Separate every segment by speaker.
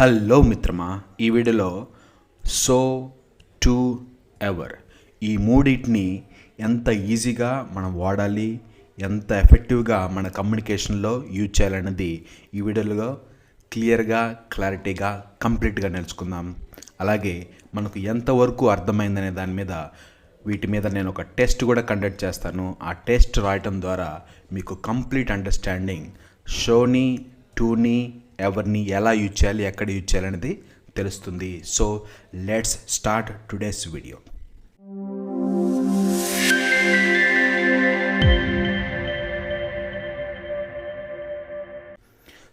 Speaker 1: Hello మిత్రమా ఈ వీడియోలో సో టు ఎవర్ ఈ మూడింటిని ఎంత ఈజీగా మనం వాడాలి ఎంత ఎఫెక్టివ్గా మన కమ్యూనికేషన్లో యూజ్ చేయాలన్నది ఈ వీడియోలో క్లియర్గా క్లారిటీగా కంప్లీట్గా నేర్చుకుందాం. అలాగే మనకు ఎంతవరకు అర్థమైందనే దాని మీద వీటి మీద నేను ఒక టెస్ట్ కూడా కండక్ట్ చేస్తాను. ఆ టెస్ట్ రాయటం ద్వారా మీకు కంప్లీట్ అండర్స్టాండింగ్ షోని టూని ఎవరిని ఎలా యూజ్ చేయాలి ఎక్కడ యూజ్ చేయాలి అనేది తెలుస్తుంది. So let's start today's video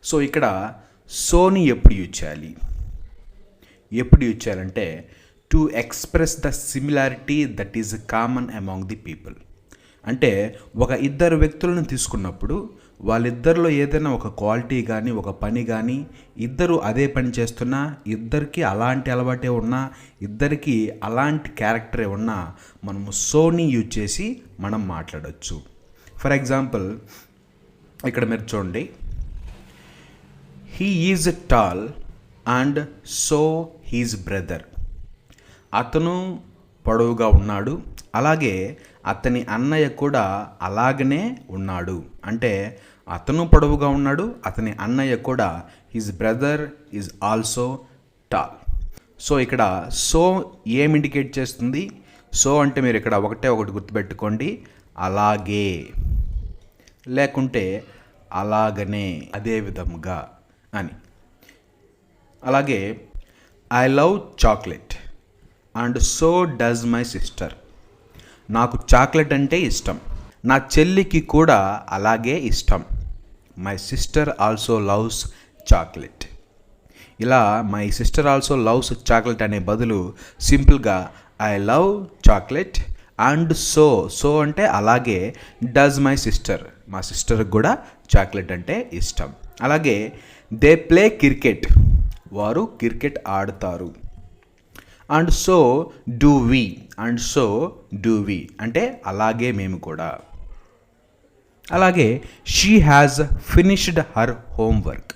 Speaker 1: so ఇక్కడ సోని ఎప్పుడు యూజ్ చేయాలి? ఎప్పుడు యూజ్ చేయాలంటే to express the similarity that is common among the people అంటే ఒక ఇద్దరు వ్యక్తులను తీసుకున్నప్పుడు వాళ్ళిద్దరిలో ఏదైనా ఒక క్వాలిటీ కానీ ఒక పని కానీ ఇద్దరు అదే పని చేస్తున్నా ఇద్దరికి అలాంటి అలవాటే ఉన్నా ఇద్దరికి అలాంటి క్యారెక్టరే ఉన్నా మనము సోని యూజ్ చేసి మనం మాట్లాడవచ్చు ఫర్ ఎగ్జాంపుల్ ఇక్కడ మీరు చూడండి. He is tall and so his brother. అతను పొడవుగా ఉన్నాడు. అలాగే అతని అన్నయ్య కూడా అలాగనే ఉన్నాడు. అంటే అతను పొడవుగా ఉన్నాడు అతని అన్నయ్య కూడా his brother is also tall. So ఇక్కడ సో ఏం ఇండికేట్ చేస్తుంది? సో అంటే మీరు ఇక్కడ ఒకటే ఒకటి గుర్తుపెట్టుకోండి. అలాగే. లేకుంటే అలాగనే అదే విధముగా అని. అలాగే I love chocolate. And so does my sister నాకు చాక్లెట్ అంటే ఇష్టం. నా చెల్లికి కూడా అలాగే ఇష్టం. My sister also loves chocolate ఇలా my sister also loves chocolate అనే బదులు సింపుల్గా I love chocolate and so so అంటే అలాగే డస్ మై సిస్టర్ మా సిస్టర్కి కూడా చాక్లెట్ అంటే ఇష్టం. అలాగే దే ప్లే క్రికెట్ వారు క్రికెట్ ఆడతారు. And so do we and so do we. అంటే అలాగే మేము కూడా. అలాగే she has finished her homework.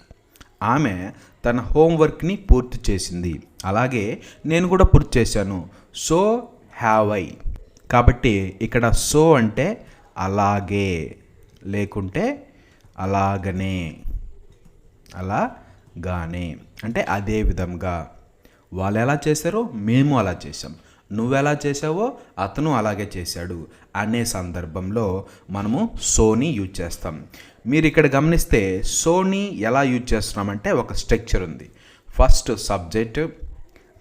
Speaker 1: ఆమె తన హోంవర్క్ని పూర్తి చేసింది. అలాగే నేను కూడా పూర్తి చేశాను. So have I. కాబట్టి ఇక్కడ సో అంటే అలాగే లేకుంటే అలాగనే అలాగానే. అంటే అదే విధంగా. వాళ్ళు ఎలా చేశారో మేము అలా చేసాం నువ్వు ఎలా చేసావో అతను అలాగే చేశాడు అనే సందర్భంలో మనము సోనీ యూజ్ చేస్తాం. మీరు ఇక్కడ గమనిస్తే సోనీ ఎలా యూజ్ చేస్తున్నామంటే ఒక స్ట్రక్చర్ ఉంది. ఫస్ట్ సబ్జెక్ట్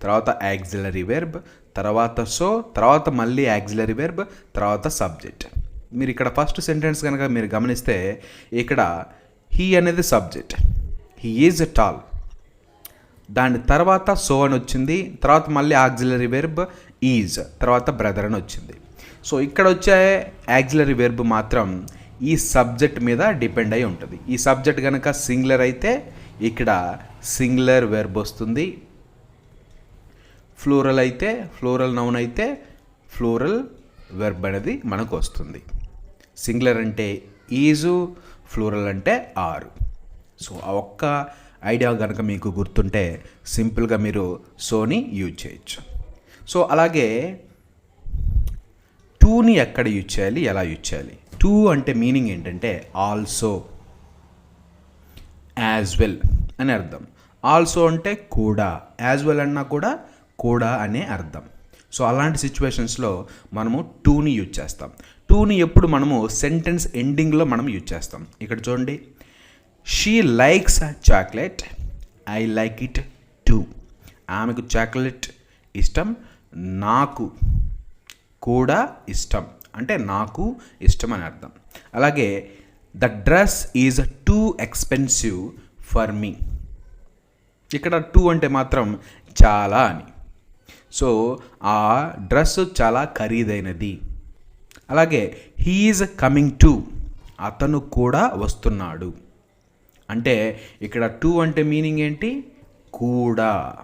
Speaker 1: తర్వాత యాక్సిలరీ వెర్బ్ తర్వాత సో తర్వాత మళ్ళీ యాక్సిలరీ వెర్బ్ తర్వాత సబ్జెక్ట్. మీరు ఇక్కడ ఫస్ట్ సెంటెన్స్ కనుక మీరు గమనిస్తే ఇక్కడ హీ అనేది సబ్జెక్ట్. He is tall. దాని తర్వాత సో అని వచ్చింది తర్వాత మళ్ళీ ఆక్సిలరీ వెర్బ్ ఈజ్ తర్వాత బ్రదర్ అని వచ్చింది. సో ఇక్కడ వచ్చే యాక్సిలరీ వెర్బ్ మాత్రం ఈ సబ్జెక్ట్ మీద డిపెండ్ అయి ఉంటుంది. ఈ సబ్జెక్ట్ కనుక సింగులర్ అయితే ఇక్కడ సింగులర్ వెర్బ్ వస్తుంది. ఫ్లోరల్ అయితే ఫ్లోరల్ నౌన్ అయితే ఫ్లోరల్ వెర్బ్ అనేది మనకు వస్తుంది. సింగులర్ అంటే ఈజు ఫ్లోరల్ అంటే ఆరు సో ఆ ఒక్క ఐడియా కనుక మీకు గుర్తుంటే సింపుల్గా మీరు సోని యూజ్ చేయొచ్చు. సో అలాగే టూని ఎక్కడ యూజ్ చేయాలి ఎలా యూజ్ చేయాలి? టూ అంటే మీనింగ్ ఏంటంటే ఆల్సో యాజ్ వెల్ అని అర్థం. ఆల్సో అంటే కూడా యాజ్ వెల్ అన్నా కూడా కూడా అనే అర్థం. సో అలాంటి సిచ్యువేషన్స్లో మనము టూని యూజ్ చేస్తాం. టూని ఎప్పుడు మనము సెంటెన్స్ ఎండింగ్లో మనం యూజ్ చేస్తాం. ఇక్కడ చూడండి. She likes chocolate I like it too ఆమెకు చాక్లెట్ ఇష్టం నాకు కూడా ఇష్టం. అంటే నాకు ఇష్టం అని అర్థం. అలాగే the dress is too expensive for me ఇక్కడ టూ అంటే మాత్రం చాలా అని. సో ఆ డ్రెస్ చాలా ఖరీదైనది. అలాగే హీఈస్ కమింగ్ టు అతను కూడా వస్తున్నాడు. అంటే ఇక్కడ టూ అంటే మీనింగ్ ఏంటి? కూడా.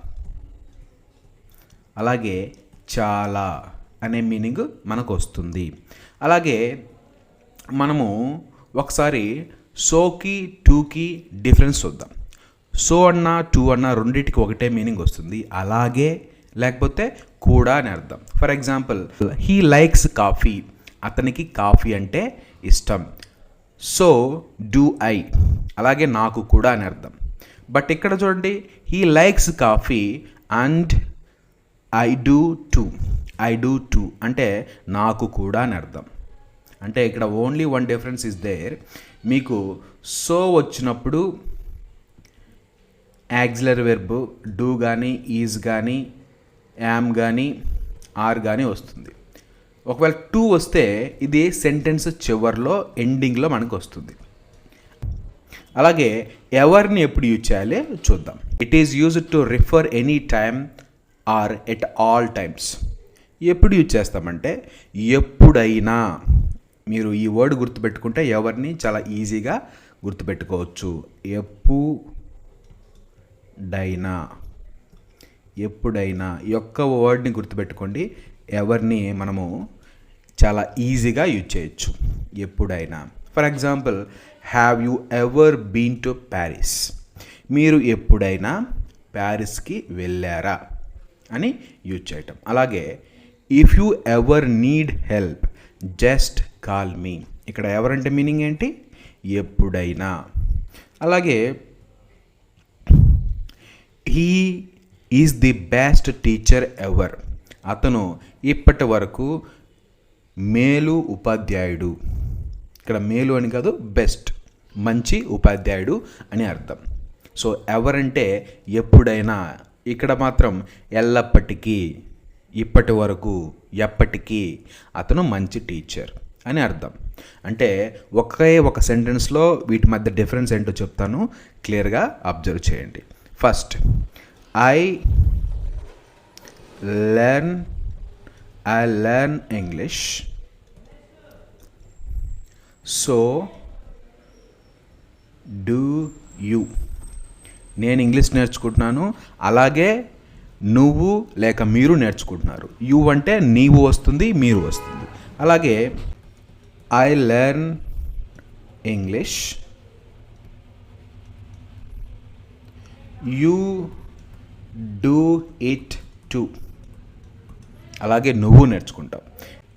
Speaker 1: అలాగే చాలా అనే మీనింగ్ మనకు వస్తుంది అలాగే మనము ఒకసారి సోకి టూకి డిఫరెన్స్ చూద్దాం. సో అన్న టూ అన్న రెండింటికి ఒకటే మీనింగ్ వస్తుంది. అలాగే లేకపోతే కూడా అని అర్థం. For example he likes coffee అతనికి కాఫీ అంటే ఇష్టం. సో డూ ఐ అలాగే నాకు కూడా అని అర్థం. బట్ ఇక్కడ చూడండి he likes coffee and I do too I do too అంటే నాకు కూడా అని అర్థం. అంటే ఇక్కడ only one difference is there మీకు సో వచ్చినప్పుడు యాక్సిలర్ వెర్బ్ డూ కానీ ఈజ్ కానీ యామ్ కానీ ఆర్ కానీ వస్తుంది. ఒకవేళ టూ వస్తే ఇది సెంటెన్స్ చివరిలో ఎండింగ్లో మనకు వస్తుంది. అలాగే ఎవరిని ఎప్పుడు యూజ్ చేయాలి చూద్దాం. It is use to refer any time or at all times ఎప్పుడు యూజ్ చేస్తామంటే ఎప్పుడైనా. మీరు ఈ వర్డ్ గుర్తుపెట్టుకుంటే ఎవరిని చాలా ఈజీగా గుర్తుపెట్టుకోవచ్చు. ఎప్పుడైనా. ఎప్పుడైనా ఈ యొక్క వర్డ్ని గుర్తుపెట్టుకోండి. ఎవరిని మనము చాలా ఈజీగా యూజ్ చేయొచ్చు. ఎప్పుడైనా. For example have you ever been to Paris మీరు ఎప్పుడైనా ప్యారిస్కి వెళ్ళారా? అని యూజ్ చేయటం. అలాగే if you ever need help just call me ఇక్కడ ఎవరంటే మీనింగ్ ఏంటి? ఎప్పుడైనా. అలాగే he is the best teacher ever అతను ఇప్పటి వరకు మేలు ఉపాధ్యాయుడు. ఇక్కడ మేలు అని కాదు బెస్ట్ మంచి ఉపాధ్యాయుడు అని అర్థం. సో ఎవరంటే ఎప్పుడైనా ఇక్కడ మాత్రం ఎల్లప్పటికీ ఇప్పటి వరకు ఎప్పటికీ అతను మంచి టీచర్ అని అర్థం. అంటే ఒకే ఒక సెంటెన్స్లో వీటి మధ్య డిఫరెన్స్ ఏంటో చెప్తాను క్లియర్గా అబ్జర్వ్ చేయండి. First I learn I learn English so do you నేను ఇంగ్లీష్ నేర్చుకుంటున్నాను. అలాగే నువ్వు లేక మీరు నేర్చుకుంటున్నారు. యూ అంటే నీవు వస్తుంది మీరు వస్తుంది. అలాగే I learn English you do it too అలాగే నువ్వు నేర్చుకుంటావు.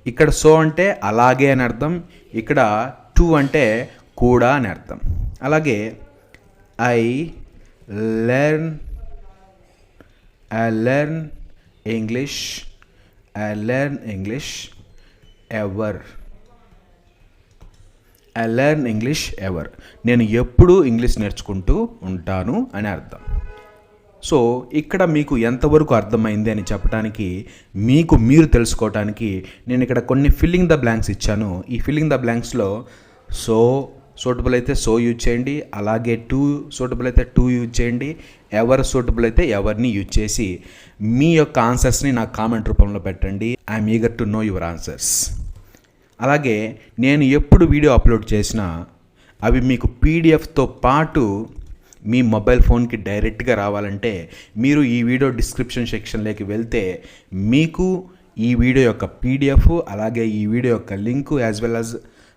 Speaker 1: ఇక్కడ సో అంటే అలాగే అని అర్థం ఇక్కడ టు అంటే కూడా అని అర్థం. అలాగే I learn I learn English I learn English ever. I learn English ever. నేను ఎప్పుడూ ఇంగ్లీష్ నేర్చుకుంటూ ఉంటాను అని అర్థం. సో ఇక్కడ మీకు ఎంతవరకు అర్థమైంది అని చెప్పడానికి మీకు మీరు తెలుసుకోవటానికి నేను ఇక్కడ కొన్ని ఫిల్లింగ్ ద బ్లాంక్స్ ఇచ్చాను. ఈ ఫిల్లింగ్ ద బ్లాంక్స్లో సో సూటబుల్ అయితే సో యూజ్ చేయండి అలాగే టూ సూటబుల్ అయితే టూ యూజ్ చేయండి ఎవరు సూటబుల్ అయితే ఎవరిని యూజ్ చేసి మీ యొక్క ఆన్సర్స్ని నాకు కామెంట్ రూపంలో పెట్టండి. I'm eager to know your answers అలాగే నేను ఎప్పుడు వీడియో అప్లోడ్ చేసినా అవి మీకు పీడిఎఫ్తో పాటు మీ మొబైల్ ఫోన్కి డైరెక్ట్గా రావాలంటే మీరు ఈ వీడియో డిస్క్రిప్షన్ సెక్షన్లోకి వెళ్తే మీకు ఈ వీడియో యొక్క పీడిఎఫ్ అలాగే ఈ వీడియో యొక్క లింకు యాజ్ వెల్ యాజ్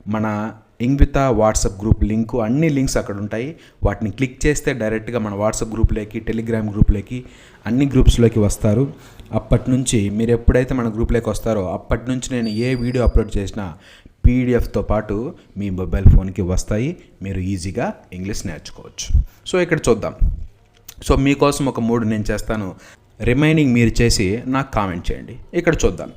Speaker 1: మన ఇంగ్విత వాట్సాప్ గ్రూప్ లింకు అన్ని లింక్స్ అక్కడ ఉంటాయి. వాటిని క్లిక్ చేస్తే డైరెక్ట్గా మన వాట్సాప్ గ్రూప్లోకి టెలిగ్రామ్ గ్రూప్లోకి అన్ని గ్రూప్స్లోకి వస్తారు. అప్పటి నుంచి మీరు ఎప్పుడైతే మన గ్రూప్లోకి వస్తారో అప్పటి నుంచి నేను ఏ వీడియో అప్లోడ్ చేసినా పీడిఎఫ్తో పాటు మీ మొబైల్ ఫోన్కి వస్తాయి. మీరు ఈజీగా ఇంగ్లీష్ నేర్చుకోవచ్చు. సో ఇక్కడ చూద్దాం. సో మీకోసం ఒక మూడు నేను చేస్తాను. రిమైనింగ్ మీరు చేసి నాకు కామెంట్ చేయండి. ఇక్కడ చూద్దాం.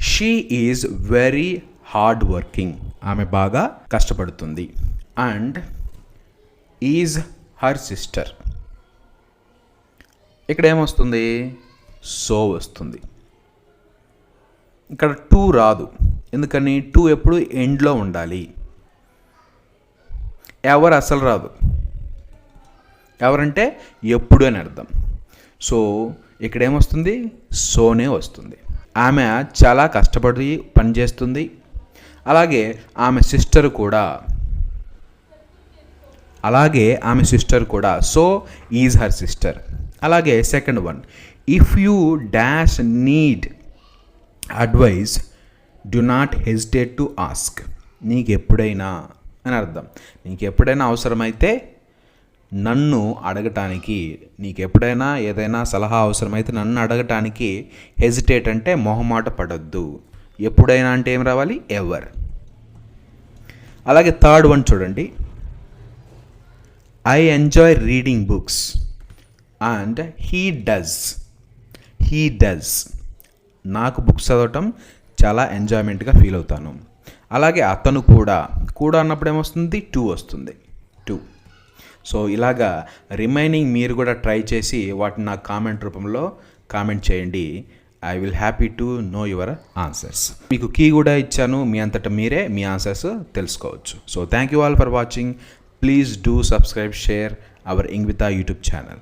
Speaker 1: She is very hard working ఆమె బాగా కష్టపడుతుంది. అండ్ ఈజ్ హర్ సిస్టర్ ఇక్కడ ఏమొస్తుంది? సో వస్తుంది. ఇక్కడ టూ రాదు. ఎందుకని టూ ఎప్పుడు ఎండ్లో ఉండాలి. ఎవరు అసలు రాదు. ఎవరంటే ఎప్పుడు అని అర్థం. సో ఇక్కడేమొస్తుంది? సోనే వస్తుంది. ఆమె చాలా కష్టపడి పనిచేస్తుంది. అలాగే ఆమె సిస్టర్ కూడా. అలాగే ఆమె సిస్టర్ కూడా. So is her sister. అలాగే second one. If you dash need advice do not hesitate to ask నీకు ఎప్పుడైనా అని అర్థం. నీకు ఎప్పుడైనా అవసరమైతే నన్ను అడగటానికి నీకు ఎప్పుడైనా ఏదైనా సలహా అవసరమైతే నన్ను అడగటానికి హెజిటేట్ అంటే మొహమాట పడద్దు. ఎప్పుడైనా అంటే ఏం రావాలి? ఎవర్ అలాగే థర్డ్ వన్ చూడండి. I enjoy reading books and he does he does నాకు బుక్స్ చదవటం చాలా ఎంజాయ్మెంట్గా ఫీల్ అవుతాను. అలాగే అతను కూడా కూడా అన్నప్పుడు ఏమొస్తుంది? టూ వస్తుంది. టూ సో ఇలాగా రిమైనింగ్ మీరు కూడా ట్రై చేసి వాటిని నాకు కామెంట్ రూపంలో కామెంట్ చేయండి. I will happy to know your answers మీకు కీ కూడా ఇచ్చాను. మీ అంతటా మీరే మీ ఆన్సర్స్ తెలుసుకోవచ్చు. So thank you all for watching please do subscribe share our ఇంగ్వితా YouTube channel